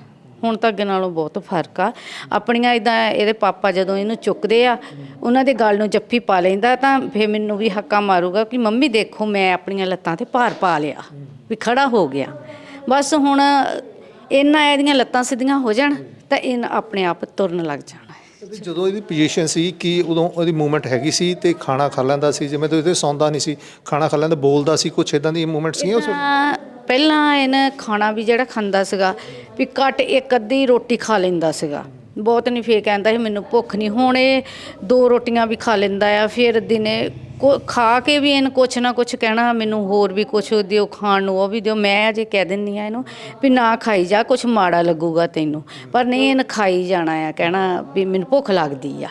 ਹੁਣ ਤਾਂ ਅੱਗੇ ਨਾਲੋਂ ਬਹੁਤ ਫ਼ਰਕ ਆ। ਆਪਣੀਆਂ ਇਦਾਂ ਇਹਦੇ ਪਾਪਾ ਜਦੋਂ ਇਹਨੂੰ ਚੁੱਕਦੇ ਆ ਉਹਨਾਂ ਦੇ ਗਲ ਨੂੰ ਜੱਫੀ ਪਾ ਲੈਂਦਾ ਤਾਂ ਫਿਰ ਮੈਨੂੰ ਵੀ ਹੱਕਾ ਮਾਰੂਗਾ ਕਿ ਮੰਮੀ ਦੇਖੋ ਮੈਂ ਆਪਣੀਆਂ ਲੱਤਾਂ ਤੇ ਭਾਰ ਪਾ ਲਿਆ ਵੀ ਖੜਾ ਹੋ ਗਿਆ। ਬਸ ਹੁਣ ਇਹਨਾਂ ਇਹਦੀਆਂ ਲੱਤਾਂ ਸਿੱਧੀਆਂ ਹੋ ਜਾਣ ਤਾਂ ਇਹ ਆਪਣੇ ਆਪ ਤੁਰਨ ਲੱਗ ਜਾਣਾ ਜਦੋਂ ਇਹਦੀ ਪੋਜੀਸ਼ਨ ਸੀ ਕਿ ਉਦੋਂ ਉਹਦੀ ਮੂਵਮੈਂਟ ਹੈਗੀ ਸੀ ਤੇ ਖਾਣਾ ਖਾ ਲੈਂਦਾ ਸੀ ਜਿਵੇਂ ਤੋਂ ਇਹਦੇ ਸੌਂਦਾ ਨਹੀਂ ਸੀ ਖਾਣਾ ਖਾ ਲੈਂਦਾ ਬੋਲਦਾ ਸੀ ਕੁਛ ਇਦਾਂ ਦੀ ਮੂਵਮੈਂਟ ਸੀਗੀਆਂ ਉਸ ਵੇਲੇ? ਪਹਿਲਾਂ ਇਹਨੇ ਖਾਣਾ ਵੀ ਜਿਹੜਾ ਖਾਂਦਾ ਸੀਗਾ, ਵੀ ਘੱਟ ਇੱਕ ਅੱਧੀ ਰੋਟੀ ਖਾ ਲੈਂਦਾ ਸੀਗਾ। ਬਹੁਤ ਨਹੀਂ ਫੇਰ ਕਹਿੰਦਾ ਸੀ, ਮੈਨੂੰ ਭੁੱਖ ਨਹੀਂ ਹੁਣ ਇਹ ਦੋ ਰੋਟੀਆਂ ਵੀ ਖਾ ਲੈਂਦਾ ਆ, ਫਿਰ ਦਿਨੇ ਕੋ- ਖਾ ਕੇ ਵੀ ਇਹਨ ਕੁਛ ਨਾ ਕੁਛ ਕਹਿਣਾ, ਮੈਨੂੰ ਹੋਰ ਵੀ ਕੁਛ ਦਿਓ ਖਾਣ ਨੂੰ, ਉਹ ਵੀ ਦਿਓ। ਮੈਂ ਅਜੇ ਕਹਿ ਦਿੰਨੀ ਆ ਇਹਨੂੰ ਵੀ ਨਾ ਖਾਈ ਜਾ, ਕੁਛ ਮਾੜਾ ਲੱਗੂਗਾ ਤੈਨੂੰ। ਪਰ ਨਹੀਂ, ਇਹਨ ਖਾਈ ਜਾਣਾ ਆ, ਕਹਿਣਾ ਵੀ ਮੈਨੂੰ ਭੁੱਖ ਲੱਗਦੀ ਆ।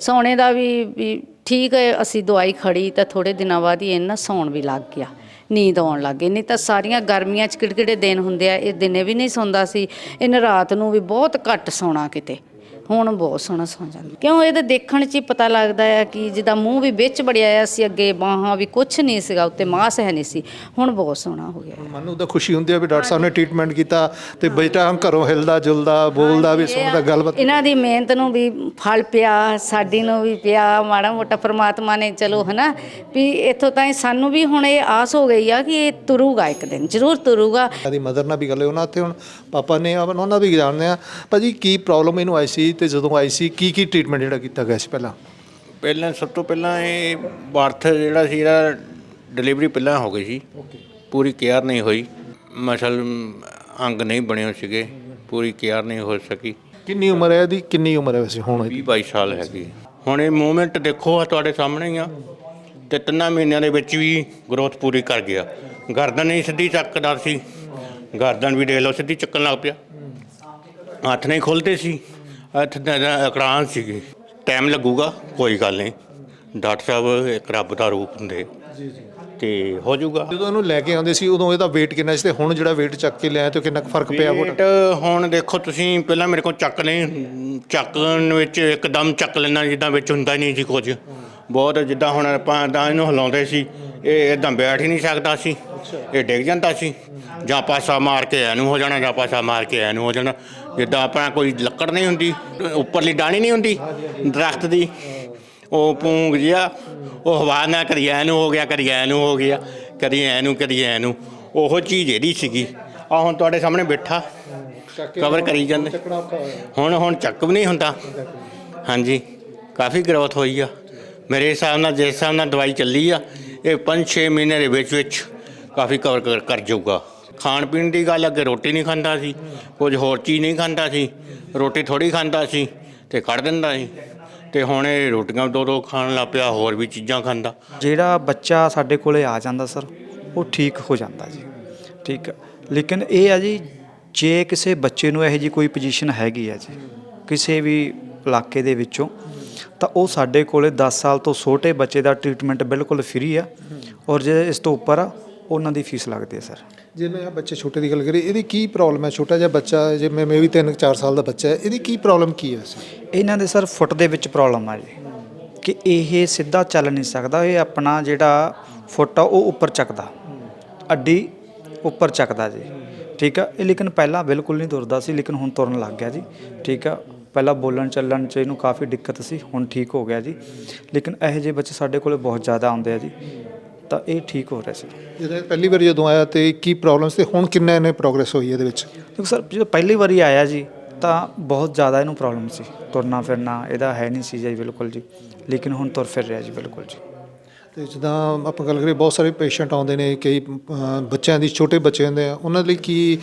ਸੌਣੇ ਦਾ ਵੀ ਵੀ ਠੀਕ ਹੈ, ਅਸੀਂ ਦਵਾਈ ਖੜੀ ਤਾਂ ਥੋੜੇ ਦਿਨਾਂ ਬਾਅਦ ਹੀ ਇਹਨਾਂ ਸੌਣ ਵੀ ਲੱਗ ਗਿਆ। ਨੀਂਦ ਆਉਣ ਲੱਗ ਗਈ। ਨਹੀਂ ਤਾਂ ਸਾਰੀਆਂ ਗਰਮੀਆਂ 'ਚ ਕਿਹੜੇ ਦਿਨ ਹੁੰਦੇ ਆ, ਇਹ ਦਿਨੇ ਵੀ ਨਹੀਂ ਸੌਂਦਾ ਸੀ ਇਹਨੇ ਰਾਤ ਨੂੰ ਵੀ ਬਹੁਤ ਘੱਟ ਸੌਣਾ ਕਿਤੇ। ਹੁਣ ਬਹੁਤ ਸੋਹਣਾ ਸੌਂ ਜਾਂਦਾ। ਕਿਉਂ ਇਹਦੇ ਦੇਖਣ 'ਚ ਹੀ ਪਤਾ ਲੱਗਦਾ ਆ ਕਿ ਜਿੱਦਾਂ ਮੂੰਹ ਵੀ ਵਿੱਚ ਬੜਿਆ ਆ ਸੀ ਅੱਗੇ ਬਾਹਾਂ ਵੀ ਕੁਝ ਨਹੀਂ ਸੀਗਾ ਉੱਤੇ ਮਾਸ ਹੈ ਨਹੀਂ ਸੀ। ਹੁਣ ਬਹੁਤ ਸੋਹਣਾ ਹੋ ਗਿਆ। ਮਨ ਨੂੰ ਤਾਂ ਖੁਸ਼ੀ ਹੁੰਦੀ ਹੈ ਵੀ ਡਾਕਟਰ ਸਾਹਿਬ ਨੇ ਟ੍ਰੀਟਮੈਂਟ ਕੀਤਾ ਤੇ ਬੇਟਾ ਹਮ ਘਰੋਂ ਹਿਲਦਾ ਜੁਲਦਾ ਬੋਲਦਾ ਵੀ ਸੁਣਦਾ ਗੱਲਬਾਤ ਇਹਨਾਂ ਦੀ ਮਿਹਨਤ ਨੂੰ ਵੀ ਫਲ ਪਿਆ ਸਾਡੀ ਨੂੰ ਵੀ ਪਿਆ ਮਾੜਾ ਮੋਟਾ ਪ੍ਰਮਾਤਮਾ ਨੇ ਚਲੋ ਹਨਾ ਵੀ ਇੱਥੋਂ ਤਾਈਂ ਸਾਨੂੰ ਵੀ ਹੁਣ ਇਹ ਆਸ ਹੋ ਗਈ ਆ ਕਿ ਇਹ ਤੁਰੂਗਾ ਇੱਕ ਦਿਨ ਜ਼ਰੂਰ ਤੁਰੂਗਾ। ਦੀ ਮਦਰ ਨਾਲ ਵੀ ਗੱਲ ਹੋਈ ਉਹਨਾਂ ਤੇ ਹੁਣ ਪਾਪਾ ਨੇ ਉਹਨਾਂ ਦਾ ਵੀ ਜਾਣਦੇ ਆ। ਭਾਜੀ ਕੀ ਪ੍ਰੋਬਲਮ ਇਹਨੂੰ ਆਈ ਸੀ? ਤੇ ਜਦੋਂ ਆਈ ਸੀ ਕੀ ਕੀ ਟ੍ਰੀਟਮੈਂਟ ਜਿਹੜਾ ਕੀਤਾ ਗਿਆ ਸੀ ਪਹਿਲਾਂ? ਪਹਿਲਾਂ ਸਭ ਤੋਂ ਪਹਿਲਾਂ ਇਹ ਬਰਥ ਜਿਹੜਾ ਸੀ ਇਹਦਾ ਡਿਲੀਵਰੀ ਪਹਿਲਾਂ ਹੋ ਗਈ ਸੀ। ਪੂਰੀ ਕੇਅਰ ਨਹੀਂ ਹੋਈ। ਮਸਲ ਅੰਗ ਨਹੀਂ ਬਣੇ ਸੀਗੇ ਪੂਰੀ ਕੇਅਰ ਨਹੀਂ ਹੋ ਸਕੀ। ਕਿੰਨੀ ਉਮਰ ਹੈ ਇਹਦੀ? ਕਿੰਨੀ ਉਮਰ ਹੈ ਵੈਸੇ ਹੁਣ ਇਹਦੀ? 20 22 ਸਾਲ ਹੈਗੀ। ਹੁਣ ਇਹ ਮੂਵਮੈਂਟ ਦੇਖੋ ਆ ਤੁਹਾਡੇ ਸਾਹਮਣੇ ਹੀ ਆ। ਤੇ ਤਿੰਨਾਂ ਮਹੀਨਿਆਂ ਦੇ ਵਿੱਚ ਵੀ ਗਰੋਥ ਪੂਰੀ ਕਰ ਗਿਆ। ਗਰਦਨ ਨਹੀਂ ਸਿੱਧੀ ਚੱਕਦਾ ਸੀ। ਗਰਦਨ ਵੀ ਦੇਖ ਲਓ ਸਿੱਧੀ ਚੱਕਣ ਲੱਗ ਪਿਆ। ਹੱਥ ਨਹੀਂ ਖੁੱਲਦੇ ਸੀ। ਅਕੜਾਂ ਸੀਗੀ। ਟਾਈਮ ਲੱਗੂਗਾ ਕੋਈ ਗੱਲ ਨਹੀਂ। ਡਾਕਟਰ ਸਾਹਿਬ ਇੱਕ ਰੱਬ ਦਾ ਰੂਪ ਹੁੰਦੇ। ਤੇ ਹੋ ਜਾਊਗਾ। ਜਦੋਂ ਇਹਨੂੰ ਲੈ ਕੇ ਆਉਂਦੇ ਸੀ ਉਦੋਂ ਇਹਦਾ weight ਕਿੰਨਾ ਸੀ ਤੇ ਹੁਣ ਜਿਹੜਾ weight ਚੱਕ ਕੇ ਲਿਆਏ ਤੇ ਕਿੰਨਾ ਕੁ ਫ਼ਰਕ ਪਿਆ weight ਹੁਣ ਦੇਖੋ ਤੁਸੀਂ ਪਹਿਲਾਂ ਮੇਰੇ ਕੋਲ ਚੱਕ ਨਹੀਂ ਚੱਕਣ ਵਿੱਚ ਇੱਕਦਮ ਚੱਕ ਲੈਣਾ ਜਿੱਦਾਂ ਵਿੱਚ ਹੁੰਦਾ ਨਹੀਂ ਸੀ ਕੁਝ। ਬਹੁਤ ਜਿੱਦਾਂ ਹੁਣ ਆਪਾਂ ਤਾਂ ਇਹਨੂੰ ਹਿਲਾਉਂਦੇ ਸੀ ਇਹ ਇਦਾਂ ਬੈਠ ਹੀ ਨਹੀਂ ਸਕਦਾ ਸੀ। ਇਹ ਡਿੱਗ ਜਾਂਦਾ ਸੀ। ਜਾਂ ਪਾਸਾ ਮਾਰ ਕੇ ਇਹਨੂੰ ਹੋ ਜਾਣਾ ਜਾਂ ਪਾਸਾ ਮਾਰ ਕੇ ਇਹਨੂੰ ਹੋ ਜਾਣਾ। ਜਿੱਦਾਂ ਆਪਣਾ ਕੋਈ ਲੱਕੜ ਨਹੀਂ ਹੁੰਦੀ, ਉੱਪਰਲੀ ਡਾਣੀ ਨਹੀਂ ਹੁੰਦੀ, ਦਰਖਤ ਦੀ, ਉਹ ਪੂੰਗ ਜਿਹਾ, ਉਹ ਹਵਾ ਨਾਲ ਕਦੀ ਇਹਨੂੰ ਹੋ ਗਿਆ ਕਦੀ ਇਹਨੂੰ ਹੋ ਗਿਆ ਕਦੀ ਇਹਨੂੰ ਕਦੀ ਇਹਨੂੰ ਉਹ ਚੀਜ਼ ਇਹਦੀ ਸੀਗੀ। ਆ ਹੁਣ ਤੁਹਾਡੇ ਸਾਹਮਣੇ ਬੈਠਾ, ਕਵਰ ਕਰੀ ਜਾਂਦੇ। ਹੁਣ ਹੁਣ ਚੱਕ ਵੀ ਨਹੀਂ ਹੁੰਦਾ। ਹਾਂਜੀ, ਕਾਫੀ ਗਰੋਥ ਹੋਈ ਆ। ਮੇਰੇ ਹਿਸਾਬ ਨਾਲ, ਜਿਸ ਹਿਸਾਬ ਨਾਲ ਦਵਾਈ ਚੱਲੀ ਆ, ਇਹ 5-6 ਮਹੀਨੇ ਦੇ ਵਿੱਚ ਵਿੱਚ ਕਾਫੀ ਕਵਰ ਕਰ- ਕਰ ਜਾਊਗਾ। ਖਾਣ ਪੀਣ ਦੀ ਗੱਲ ਅੱਗੇ ਰੋਟੀ ਨਹੀਂ ਖਾਂਦਾ ਸੀ, ਕੁਝ ਹੋਰ ਚੀਜ਼ ਨਹੀਂ ਖਾਂਦਾ ਸੀ, ਰੋਟੀ ਥੋੜੀ ਖਾਂਦਾ ਸੀ ਤੇ ਕੱਢ ਦਿੰਦਾ ਸੀ ਤੇ ਹੁਣ ਇਹ ਰੋਟੀਆਂ ਦੋ ਦੋ ਖਾਣ ਲੱਗ ਪਿਆ, ਹੋਰ ਵੀ ਚੀਜ਼ਾਂ ਖਾਂਦਾ ਜਿਹੜਾ ਬੱਚਾ ਸਾਡੇ ਕੋਲੇ ਆ ਜਾਂਦਾ ਸਰ, ਉਹ ਠੀਕ ਹੋ ਜਾਂਦਾ ਜੀ, ਠੀਕ ਆ। ਲੇਕਿਨ ਇਹ ਆ ਜੀ, ਜੇ ਕਿਸੇ ਬੱਚੇ ਨੂੰ ਇਹੋ ਜੀ ਕੋਈ ਪੋਜੀਸ਼ਨ ਹੈਗੀ ਆ ਜੀ, ਕਿਸੇ ਵੀ ਇਲਾਕੇ ਦੇ ਵਿੱਚੋਂ, ਤਾਂ ਉਹ ਸਾਡੇ ਕੋਲੇ 10 ਸਾਲ ਤੋਂ ਛੋਟੇ ਬੱਚੇ ਦਾ ਟ੍ਰੀਟਮੈਂਟ ਬਿਲਕੁਲ ਫ੍ਰੀ ਆ, ਔਰ ਜੇ ਇਸ ਤੋਂ ਉੱਪਰ ਆ, ਉਹਨਾਂ ਦੀ ਫੀਸ ਲੱਗਦੀ ਹੈ ਸਰ ਜਿਵੇਂ ਆ ਬੱਚੇ ਛੋਟੇ ਦੀ ਗੱਲ ਕਰੀ ਇਹਦੀ ਕੀ ਪ੍ਰੋਬਲਮ ਹੈ? ਛੋਟਾ ਜਿਹਾ ਬੱਚਾ ਜੇ ਮੈਂ ਵੀ 3-4 ਸਾਲ ਦਾ ਬੱਚਾ ਹੈ, ਇਹਦੀ ਕੀ ਪ੍ਰੋਬਲਮ ਕੀ ਹੈ ਸਰ ਇਹਨਾਂ ਦੇ ਸਰ ਫੁੱਟ ਦੇ ਵਿੱਚ ਪ੍ਰੋਬਲਮ ਆ ਜੀ। ਕਿ ਇਹ ਸਿੱਧਾ ਚੱਲ ਨਹੀਂ ਸਕਦਾ, ਇਹ ਆਪਣਾ ਜਿਹੜਾ ਫੁੱਟ ਆ, ਉਹ ਉੱਪਰ ਚੱਕਦਾ। ਅੱਡੀ ਉੱਪਰ ਚੱਕਦਾ ਜੀ। ਠੀਕ ਆ? ਇਹ ਲੇਕਿਨ ਪਹਿਲਾਂ ਬਿਲਕੁਲ ਨਹੀਂ ਤੁਰਦਾ ਸੀ, ਲੇਕਿਨ ਹੁਣ ਤੁਰਨ ਲੱਗ ਗਿਆ ਜੀ। ਠੀਕ ਆ? ਪਹਿਲਾਂ ਬੋਲਣ ਚੱਲਣ 'ਚ ਇਹਨੂੰ ਕਾਫੀ ਦਿੱਕਤ ਸੀ, ਹੁਣ ਠੀਕ ਹੋ ਗਿਆ ਜੀ। ਲੇਕਿਨ ਇਹੋ ਜਿਹੇ ਬੱਚੇ ਸਾਡੇ ਕੋਲ ਬਹੁਤ ਜ਼ਿਆਦਾ ਆਉਂਦੇ ਆ ਜੀ। ਤਾਂ ਇਹ ਠੀਕ ਹੋ ਰਿਹਾ ਸੀ। ਜਦੋਂ ਪਹਿਲੀ ਵਾਰ ਜਦੋਂ ਆਇਆ ਤੇ ਕੀ ਪ੍ਰੋਬਲਮਸ ਤੇ ਹੁਣ ਕਿੰਨਾ ਇਹਨੇ ਪ੍ਰੋਗਰੈਸ ਹੋਈ ਇਹਦੇ ਵਿੱਚ? ਕਿਉਂਕਿ ਸਰ ਜਦੋਂ ਪਹਿਲੀ ਵਾਰੀ ਆਇਆ ਜੀ ਤਾਂ ਬਹੁਤ ਜ਼ਿਆਦਾ ਇਹਨੂੰ ਪ੍ਰੋਬਲਮ ਸੀ। ਤੁਰਨਾ ਫਿਰਨਾ ਇਹਦਾ ਹੈ ਨਹੀਂ ਸੀ ਜੀ ਬਿਲਕੁਲ ਜੀ। ਲੇਕਿਨ ਹੁਣ ਤੁਰ ਫਿਰ ਰਿਹਾ ਜੀ ਬਿਲਕੁਲ ਜੀ। ਤੇ ਜਿੱਦਾਂ ਆਪਾਂ ਗੱਲ ਕਰੀਏ ਬਹੁਤ ਸਾਰੇ ਪੇਸ਼ੈਂਟ ਆਉਂਦੇ ਨੇ ਕਈ ਬੱਚਿਆਂ ਦੀ ਛੋਟੇ ਬੱਚੇ ਹੁੰਦੇ ਆ ਉਹਨਾਂ ਲਈ ਕੀ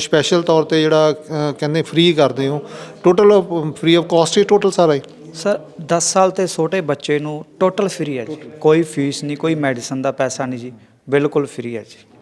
ਸਪੈਸ਼ਲ ਤੌਰ ਤੇ ਜਿਹੜਾ ਕਹਿੰਦੇ ਫ੍ਰੀ ਕਰਦੇ ਹੋ? ਟੋਟਲ ਫ੍ਰੀ ਆਫ ਕਾਸਟ ਹੀ ਟੋਟਲ ਸਾਰਾ ਹੀ? ਸਰ 10 ਸਾਲ ਤੇ ਛੋਟੇ ਬੱਚੇ ਨੂੰ ਟੋਟਲ ਫ੍ਰੀ ਹੈ ਜੀ। ਕੋਈ ਫੀਸ ਨਹੀਂ ਕੋਈ ਮੈਡੀਸਨ ਦਾ ਪੈਸਾ ਨਹੀਂ ਜੀ। ਬਿਲਕੁਲ ਫ੍ਰੀ ਹੈ ਜੀ।